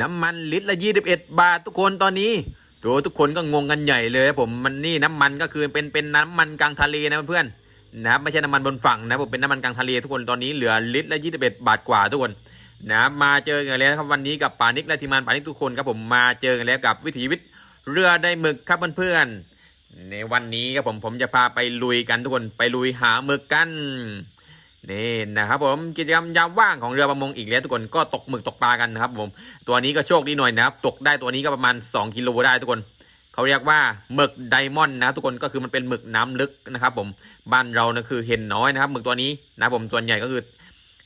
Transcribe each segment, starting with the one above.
น้ำมันลิตรละ21 บาททุกคนตอนนี้โอ้ทุกคนก็งงกันใหญ่เลยครับผมมันนี่น้ำมันก็คือเป็นเป็นน้ำมันกลางทะเลนะเพื่อนนะครับไม่ใช่น้ำมันบนฝั่งนะผมเป็นน้ำมันกลางทะเลทุกคนตอนนี้เหลือลิตรละ21 บาทกว่าทุกคนนะมาเจอกันแล้วครับวันนี้กับป่านิกและทีมงานป่านิกทุกคนครับผมมาเจอกันแล้วกับวิถีชีวิตเรือได้หมึกครับเพื่อนๆในวันนี้ครับผมผมจะพาไปลุยกันทุกคนไปลุยหาหมึกกัน นี่นะครับผมกิจกรรมยามว่างของเรือประมงอีกแล้วทุกคนก็ตกหมึกตกปลากันนะครับผมตัวนี้ก็โชคดีหน่อยนะครับตกได้ตัวนี้ก็ประมาณ 2กิโลได้ทุกคนเขาเรียกว่าหมึกไดมอนด์นะทุกคนก็คือมันเป็นหมึกน้ำลึกนะครับผมบ้านเรานะคือเห็นน้อยนะครับหมึกตัวนี้นะผมส่วนใหญ่ก็คือ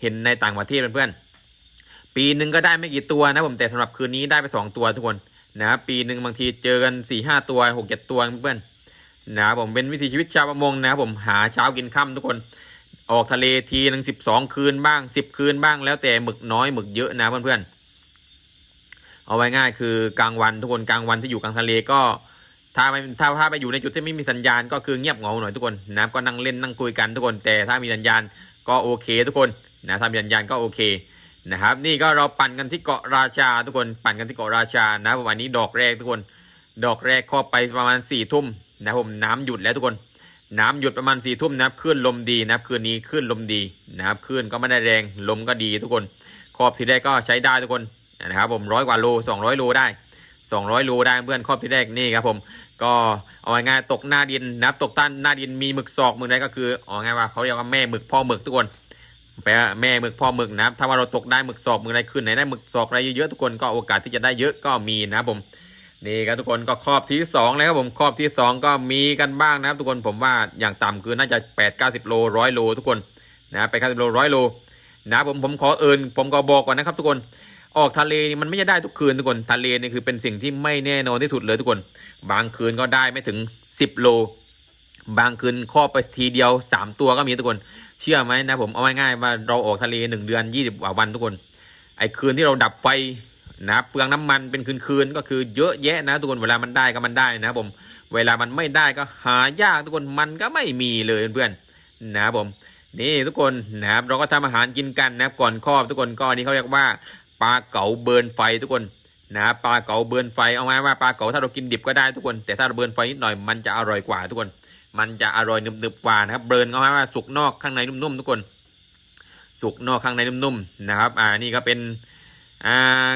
เห็นในต่างประเทศเพื่อนๆปีหนึ่งก็ได้ไม่กี่ตัวนะผมแต่สำหรับคืนนี้ได้ไป 2 ตัวทุกคนนะครับปีหนึ่งบางทีเจอกัน4ี่ห้าตัวหกเจ็ดตัวเพื่อนนะครับผมเป็นวิถีชีวิตชาวประมงนะครับผมหาเช้ากินค่ำทุกคน ออกทะเลทีหนึ่งสิบสองคืนบ้างสิบคืนบ้างแล้วแต่หมึกน้อยหมึกเยอะนะเพื่อนๆเอาไว้ง่ายคือกลางวันทุกคนกลางวันที่อยู่กลางทะเลก็ถ้าไม่ถ้าถ้าไปอยู่ในจุดที่ไม่มีสัญญาณก็คือเงียบเงาหน่อยทุกคนนะก็นั่งเล่นนั่งคุยกันทุกคน แต่ถ้ามีสัญญาณก็โอเคทุกคนนะถ้ามีสัญญาณก็โอเคนะครับ นี่ก็เราปั่นกันที่เกาะราชาทุกคนปั่นกันที่เกาะราชานะวันนี้ดอกแรกทุกคน ดอกแรกเข้าไปประมาณสี่ทุ่มนะผมน้ำหยุดแล้วทุกคน น้ำหยุดประมาณสี่ทุ่มนะครับคลื่นลมดีนะครับคืนนี้คลื่นลมดีนะครับคลื่นก็ไม่ได้แรงลมก็ดีทุกคนขอบที่แรกก็ใช้ได้ทุกคนนะครับผมร้อยกว่าโลสองร้อยโลได้สองร้อยโลได้เพื่อนขอบที่แรกนี่ครับผมก็เอาง่ายๆตกหน้าดินนะครับตกต้หน้าดินมีหมึกศอกหมึกได้ก็คือเอาง่ายว่าเขาเรียกว่าแม่หมึกพ่อหมึกทุกคนแปลแม่หมึกพ่อหมึกนะครับถ้าว่าเราตกได้หมึกศอกหมึกอะไรขึ้นไหนได้หมึกศอกอะไรเยอะๆทุกคนก็โอกาสที่จะได้เยอะก็มีนะผม นี่ครับทุกคนก็ครอบที่สองแล้วครับผมครอบที่สองก็มีกันบ้างนะครับ ทุกคนผมว่าอย่างต่ำคือน่าจะ8 9 0โลร้อยโลทุกคนนะไปเก้าสิบโลร้อยโลนะผมผมขอเอิญผมก็บอกก่อนนะครับ ทุกคนออกทะเลนี่มันไม่ได้ทุกคืนทุกคนทะเลนี่คือเป็นสิ่งที่ไม่แน่นอนที่สุดเลยทุกคน บางคืนก็ได้ไม่ถึง 10 โล บางคืนครอบไปทีเดียว 3 ตัวก็มีทุกคน เชื่อไหมนะผมเอาง่ายๆว่าเราออกทะเล 1 เดือน 20กว่าวันทุกคนไอ้คืนที่เราดับไฟ นะเปลืองน้ำมันเป็นคืนๆก็คือเยอะแยะนะทุกคนเวลามันได้ก็มันได้นะผม เวลามันไม่ได้ก็หายากทุกคนมันก็ไม่มีเลยเพื่อนๆนะผมนี่ทุกคนนะครับเราก็ทำอาหารกินกันนะครับก่อนครอบทุกคนก็อันนี้เขาเรียกว่าปลาเก๋าเบิร์นไฟทุกคนนะปลาเก๋าเบิร์นไฟเอาไว้ว่าปลาเก๋าถ้าเรากินดิบก็ได้ทุกคน แต่ถ้าเราเบิร์นไฟนิดหน่อยมันจะอร่อยกว่าทุกคน มันจะอร่อยนึบๆกว่านะครับเบิร์นเอาไว้ว่าสุกนอกข้างในนุ่มๆทุกคน สุกนอกข้างในนุ่มๆนะครับ อ่านี่ก็เป็นอ่า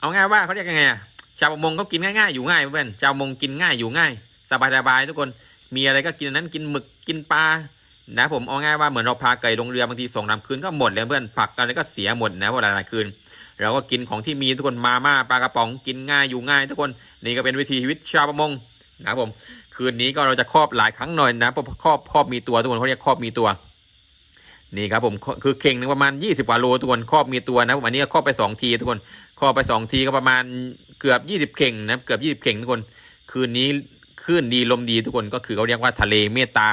เอาง่ายว่าเขาเรียกยังไงอะชาวประมงเขากินง่ายๆอยู่ง่ายเพื่อนชาวประมงกินง่ายอยู่ง่าย สบายๆทุกคนมีอะไรก็กินนั้นกินหมึกกินปลานะผมเอาง่ายว่าเหมือนเราพาไก่ลงเรือบางทีสองน้ำคืนก็หมดแล้วเพื่อนผักอะไรก็เสียหมดนะเวลาหลายๆคืนเราก็กินของที่มีทุกคนมาม่าปลากระป๋องกินง่ายอยู่ง่าย ทุกคนนี่ก็เป็นวิธีชีวิตชาวประมงนะผมคืนนี้ก็เราจะครอบหลายครั้งหน่อยนะเพราะครอบครอบมีตัวทุกคนเขาเรียกครอบมีตัว นี่ครับผมคือเข่งหนึงประมาณ 20กว่าโลทุกคนครอบมีตัวนะผมอันนี้ครอบไป 2 ทีทุกคนครอบไป 2 ทีก็ประมาณเกือบ 20 เข่งนะเกือบ 20 เข่งทุกคน คืนนี้คลื่นดีลมดีทุกคนก็คือเขาเรียกว่าทะเลเมตตา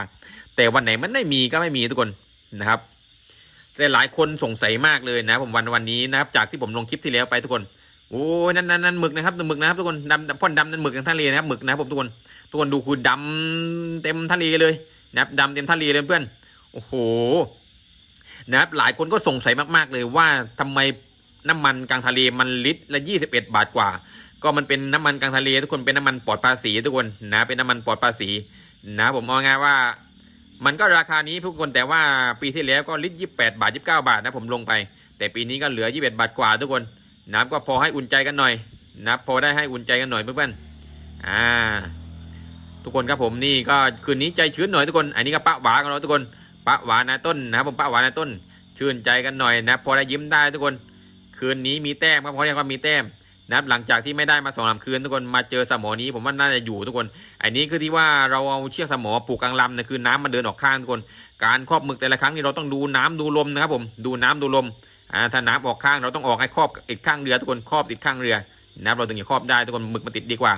แต่วันไหนมันไม่มีก็ไม่มีทุกคนนะครับ แต่หลายคนสงสัยมากเลยนะผมวันวันนี้นะครับ จากที่ผมลงคลิปที่แล้วไปทุกคนโอ้ยนั่นนั่นนั่นหมึกนะครับหมึกนะครับทุกคนดำพ่นดำนั่นหมึกทางทะเลนะครับหมึกนะครับผมทุกคนทุกคนดูคือดำเต็มทะเลเลยนะครับดำเต็มทะเลเลยเพื่อนโอ้โห นะครับหลายคนก็สงสัยมากๆเลยว่าทำไมน้ำมันกลางทะเลมันลิตรละ 21 บาทกว่า ก็มันเป็นน้ำมันกลางทะเล ทุกคนเป็นน้ำมันปลอดภาษีทุกคนนะเป็นน้ำมันปลอดภาษีนะผมเอาง่ายว่า มันก็ราคานี้ทุกคนแต่ว่าปีที่แล้วก็ลิตร 28 บาท 29 บาทนะผมลงไป แต่ปีนี้ก็เหลือ 21 บาทกว่า ทุกคนนะก็พอให้อุ่นใจกันหน่อยนะพอได้ให้อุ่นใจกันหน่อยเพื่อนๆอ่าทุกคนครับผมนี่ก็คืนนี้ใจชื้นหน่อยทุกคน อันนี้ก็ปะหวากันเราทุกคน ปะหวานนะต้นนะครับผมปะหวานนะต้น ชื่นใจกันหน่อยนะพอได้ยิ้มได้ทุกคน คืนนี้มีแต้มครับเขาเรียกว่ามีแต้มนะครับหลังจากที่ไม่ได้มาสองสามคืนทุกคนมาเจอสมอนี้ผมว่าน่าจะอยู่ทุกคนอันนี้คือที่ว่าเราเอาเชือกสมอผูกกลางลำนะคือน้ำมันเดินออกข้างทุกคน การครอบหมึกแต่ละครั้งนี่เราต้องดูน้ำดูลมนะครับผมดูน้ำดูลมอ่าถ้าน้ำออกข้างเราต้องออกให้ครอบอีกข้างเรือทุกคนครอบติดข้างเรือนะครับเราถึงจะครอบได้ทุกคนหมึกมันติดดีกว่า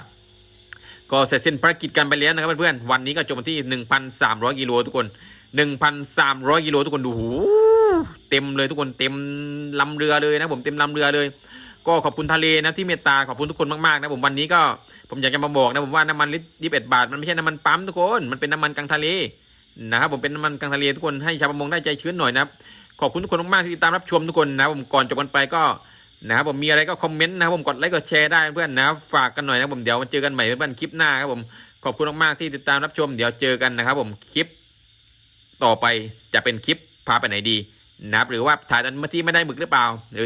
ก็เสร็จสิ้นภารกิจกันไปแล้วนะครับเพื่อนๆวันนี้ก็จบที่ 1,300กิโลทุกคน หนึ่งพันสามร้อยกิโลทุกคนดูหูเต็มเลยทุกคนเต็มลำเรือเลยนะผมเต็มลำเรือเลย ก็ขอบคุณทะเลนะที่เมตตาขอบคุณทุกคนมากๆนะผมวันนี้ก็ผมอยากจะมาบอกนะผมว่าน้ำมันลิตรยี่สิบเอ็ดบาทมันไม่ใช่น้ำมันปั๊มทุกคนมันเป็นน้ำมันกลางทะเลนะครับผมเป็นน้ำมันกลางทะเลทุกคนให้ชาวประมงได้ใจชื้นหน่อยนะขอบคุณทุกคนมากๆที่ติดตามรับชมทุกคนนะผมก่อนจบกันไปก็นะครับผมมีอะไรก็คอมเมนต์นะครับผมกดไลค์กดแชร์ได้เพื่อนนะฝากกันหน่อยนะผมเดี๋ยวเจอกันใหม่เพื่อนคลิปหน้าครับผมขอบคุณมากๆที่ติดตามรับชมเดี๋ยวเจอกันนะครับผมคลิป ต่อไปจะเป็นคลิปพาไปไหนดีนะหรือว่าถ่ายตอนเมื่อกี้ไม่ได้หมึกหรือเปล่าหรือ